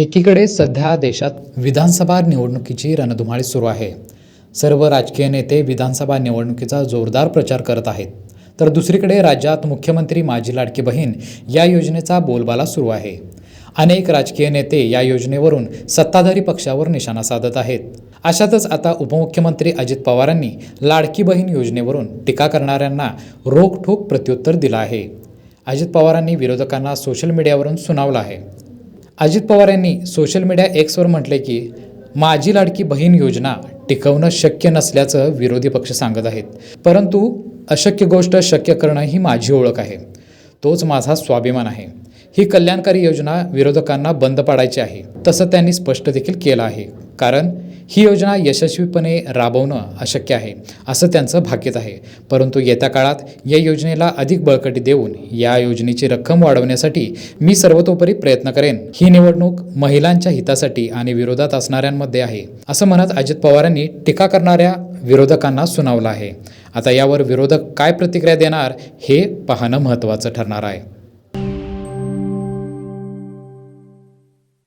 एकीकडे सध्या देशात विधानसभा निवडणुकीची रणधुमाळी सुरू आहे. सर्व राजकीय नेते विधानसभा निवडणुकीचा जोरदार प्रचार करत आहेत. तर दुसरीकडे राज्यात मुख्यमंत्री माझी लाडकी बहीण या योजनेचा बोलबाला सुरू आहे. अनेक राजकीय नेते या योजनेवरून सत्ताधारी पक्षावर निशाणा साधत आहेत. अशातच आता उपमुख्यमंत्री अजित पवारांनी लाडकी बहीण योजनेवरून टीका करणाऱ्यांना रोखठोक प्रत्युत्तर दिलं आहे. अजित पवारांनी विरोधकांना सोशल मीडियावरून सुनावलं आहे. अजित पवार यांनी सोशल मीडिया एक्सवर म्हटले की माझी लाडकी बहीण योजना टिकवणं शक्य नसल्याचं विरोधी पक्ष सांगत आहेत. परंतु अशक्य गोष्ट शक्य करणं ही माझी ओळख आहे. तोच माझा स्वाभिमान आहे. ही कल्याणकारी योजना विरोधकांना बंद पाडायची आहे. तसं त्यांनी स्पष्ट देखील केलं आहे. कारण ही योजना यशस्वीपणे राबवणं अशक्य आहे असं त्यांचं भाकीत आहे. परंतु येत्या काळात या योजनेला अधिक बळकटी देऊन या योजनेची रक्कम वाढवण्यासाठी मी सर्वतोपरी प्रयत्न करेन. ही निवडणूक महिलांच्या हितासाठी आणि विरोधात असणाऱ्यांमध्ये आहे असं म्हणत अजित पवारांनी टीका करणाऱ्या विरोधकांना सुनावलं आहे. आता यावर विरोधक काय प्रतिक्रिया देणार हे पाहणं महत्त्वाचं ठरणार आहे.